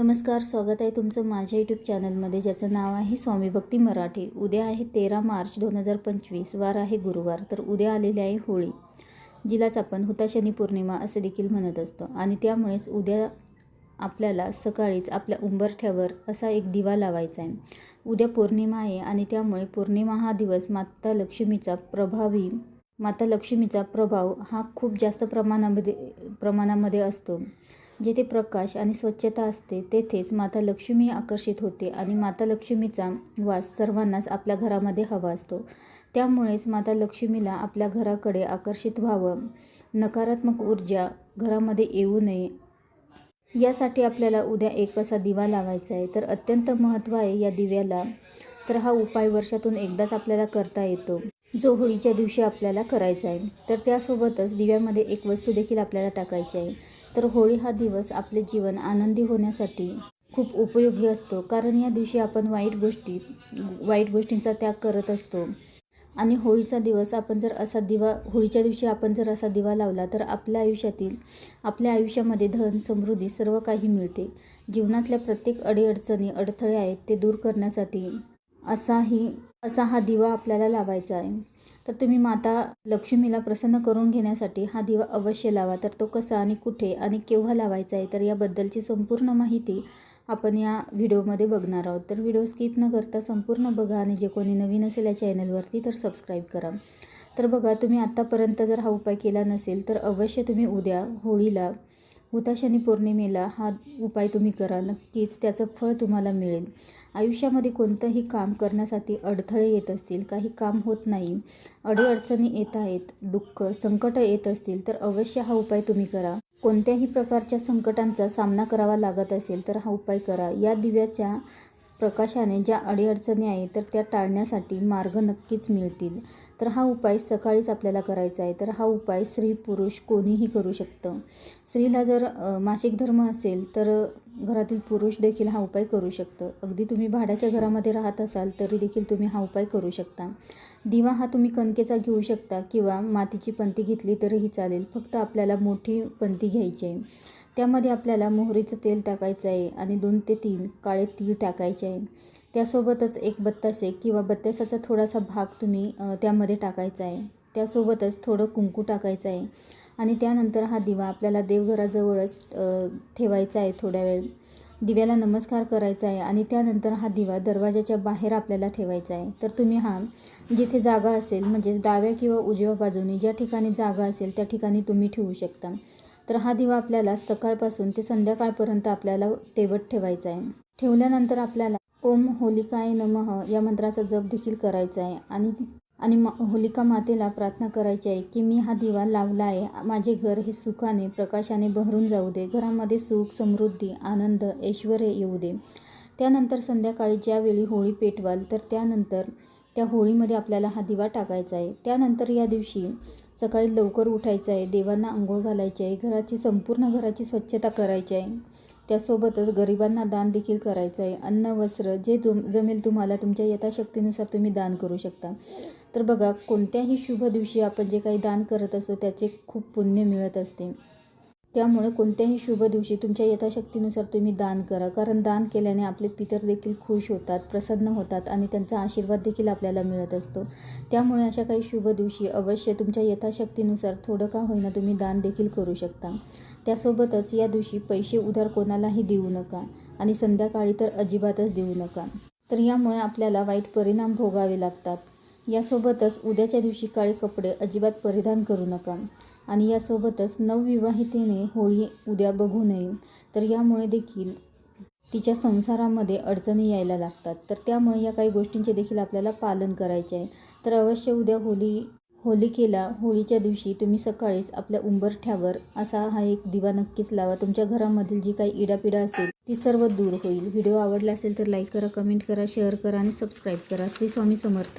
नमस्कार स्वागत आहे तुमचं माझ्या यूट्यूब चॅनलमध्ये ज्याचं नाव आहे स्वामी भक्ती मराठी. उद्या आहे तेरा मार्च दोन हजार पंचवीस वार आहे गुरुवार तर उद्या आलेली आहे होळी जिलाच आपण हुताशनी पौर्णिमा असे देखील म्हणत असतो. आणि त्यामुळेच उद्या आपल्याला सकाळीच आपल्या उंबरठ्यावर असा एक दिवा लावायचा आहे. उद्या पौर्णिमा आहे आणि त्यामुळे पौर्णिमा हा दिवस माता लक्ष्मीचा प्रभावी माता लक्ष्मीचा प्रभाव हा खूप जास्त प्रमाणामध्ये प्रमाणामध्ये असतो. जेथे प्रकाश आणि स्वच्छता असते तेथेच माता लक्ष्मी आकर्षित होते आणि माता लक्ष्मीचा वास सर्वांनाच आपल्या घरामध्ये हवा असतो. त्यामुळेच माता लक्ष्मीला आपल्या घराकडे आकर्षित व्हावं. नकारात्मक ऊर्जा घरामध्ये येऊ नये. यासाठी आपल्याला उद्या एक असा दिवा लावायचा आहे. तर अत्यंत महत्त्व आहे या दिव्याला. तर हा उपाय वर्षातून एकदाच आपल्याला करता येतो. जो होळीच्या दिवशी आपल्याला करायचा आहे. तर त्यासोबतच दिव्यामध्ये एक वस्तू देखील आपल्याला टाकायची आहे. तर होळी हा दिवस आपले जीवन आनंदी होण्यासाठी खूप उपयोगी असतो. कारण या दिवशी आपण वाईट गोष्टी वाईट गोष्टींचा त्याग करत असतो. आणि होळीचा दिवस आपण जर असा दिवा होळीच्या दिवशी आपण जर असा दिवा लावला तर आपल्या आयुष्यातील आपल्या आयुष्यामध्ये धन समृद्धी सर्व काही मिळते. जीवनातल्या प्रत्येक अडीअडचणी अडथळे आहेत ते दूर करण्यासाठी असाही असा हा दिवा आपल्याला लावायचा आहे. तर तुम्ही माता लक्ष्मीला प्रसन्न करून घेण्यासाठी हा दिवा अवश्य लावा. तर तो कसा आणि कुठे आणि केव्हा लावायचा आहे तर याबद्दलची संपूर्ण माहिती आपण या व्हिडिओमध्ये बघणार आहोत. तर व्हिडिओ स्किप न करता संपूर्ण बघा आणि जे कोणी नवीन असेल या चॅनलवरती तर सबस्क्राईब करा. तर बघा तुम्ही आत्तापर्यंत जर हा उपाय केला नसेल तर अवश्य तुम्ही उद्या होळीला हुताशनी पौर्णिमेला हा उपाय तुम्ही करा. नक्कीच त्याचं फळ तुम्हाला मिळेल. आयुष्यामध्ये कोणतंही काम करण्यासाठी अडथळे येत असतील काही काम होत नाही अडीअडचणी येत आहेत दुःख संकट येत असतील तर अवश्य हा उपाय तुम्ही करा. कोणत्याही प्रकारच्या संकटांचा सामना करावा लागत असेल तर हा उपाय करा. या दिव्याच्या प्रकाशाने ज्या अडीअडचणी आहेत तर त्या टाळण्यासाठी मार्ग नक्कीच मिळतील. तर हा उपाय सकाळीच आपल्याला करायचा आहे. तर हा उपाय स्त्री पुरुष कोणीही करू शकतं. स्त्रीला जर मासिक धर्म असेल तर घरातील पुरुष देखील हा उपाय करू शकतं. अगदी तुम्ही भाड्याच्या घरामध्ये राहत असाल तरी देखील तुम्ही हा उपाय करू शकता. दिवा हा तुम्ही कणकेचा घेऊ शकता किंवा मातीची पंती घेतली तरीही चालेल. फक्त आपल्याला मोठी पंती घ्यायची आहे. त्यामध्ये आपल्याला मोहरीचं तेल टाकायचं आहे आणि दोन ते तीन काळे तीळ टाकायचे आहे. त्यासोबतच एक बत्तासे किंवा बत्तासाचा थोडासा भाग तुम्ही त्यामध्ये टाकायचा आहे. त्यासोबतच थोडं कुंकू टाकायचं आहे. आणि त्यानंतर हा दिवा आपल्याला देवघराजवळच ठेवायचा आहे थोड्या वेळ. दिव्याला नमस्कार करायचा आहे आणि त्यानंतर हा दिवा दरवाजाच्या बाहेर आपल्याला ठेवायचा आहे. तर तुम्ही हा जिथे जागा असेल म्हणजे डाव्या किंवा उजव्या बाजूने ज्या ठिकाणी जागा असेल त्या ठिकाणी तुम्ही ठेवू शकता. तर हा दिवा आपल्याला सकाळपासून ते संध्याकाळपर्यंत आपल्याला तेवत ठेवायचा आहे. ठेवल्यानंतर आपल्याला ओम होलिकाय नमः या मंत्राचा जप देखील करायचा आहे. आणि आणि म होलिका मातेला प्रार्थना करायची आहे की मी हा दिवा लावला आहे. माझे घर हे सुखाने प्रकाशाने बहरून जाऊ दे. घरामध्ये सुख समृद्धी आनंद ऐश्वर येऊ दे. त्यानंतर संध्याकाळी ज्यावेळी होळी पेटवाल तर त्यानंतर त्या होळीमध्ये आपल्याला हा दिवा टाकायचा आहे. त्यानंतर या दिवशी सकाळी लवकर उठायचं आहे. देवांना आंघोळ घालायची आहे. घराची संपूर्ण घराची स्वच्छता करायची आहे. त्यासोबतच गरिबांना दान देखील करायचं आहे. अन्न वस्त्र जे तुम जमेल तुम्हाला तुमच्या यथाशक्तीनुसार तुम्ही दान करू शकता. तर बघा कोणत्याही शुभ दिवशी आपण जे काही दान करत असतो त्याचे खूप पुण्य मिळत असते. त्यामुळे कोणत्याही शुभ दिवशी तुमच्या यथाशक्तीनुसार तुम्ही दान करा. कारण दान केल्याने आपले पितर देखील खुश होतात प्रसन्न होतात आणि त्यांचा आशीर्वाद देखील आपल्याला मिळत असतो. त्यामुळे अशा काही शुभ दिवशी अवश्य तुमच्या यथाशक्तीनुसार थोडं का होईना तुम्ही दान देखील करू शकता. त्यासोबतच या दिवशी पैसे उधार कोणालाही देऊ नका आणि संध्याकाळी तर अजिबातच देऊ नका. तर यामुळे आपल्याला वाईट परिणाम भोगावे लागतात. यासोबतच उद्याच्या दिवशी काळे कपडे अजिबात परिधान करू नका. आणि यासोबतच नवविवाहितेने होळी उद्या बघू नये. तर यामुळे देखील तिच्या संसारामध्ये अडचणी यायला लागतात. तर त्यामुळे या काही गोष्टींचे देखील आपल्याला पालन करायचे आहे. तर अवश्य उद्या होली होलिकेला होळीच्या दिवशी तुम्ही सकाळीच आपल्या उंबरठ्यावर असा हा एक दिवा नक्कीच लावा. तुमच्या घरामधील जी काही इडापिडा असेल ती सर्व दूर होईल. व्हिडिओ आवडला असेल तर लाईक करा कमेंट करा शेअर करा आणि सबस्क्राईब करा. श्री स्वामी समर्थ.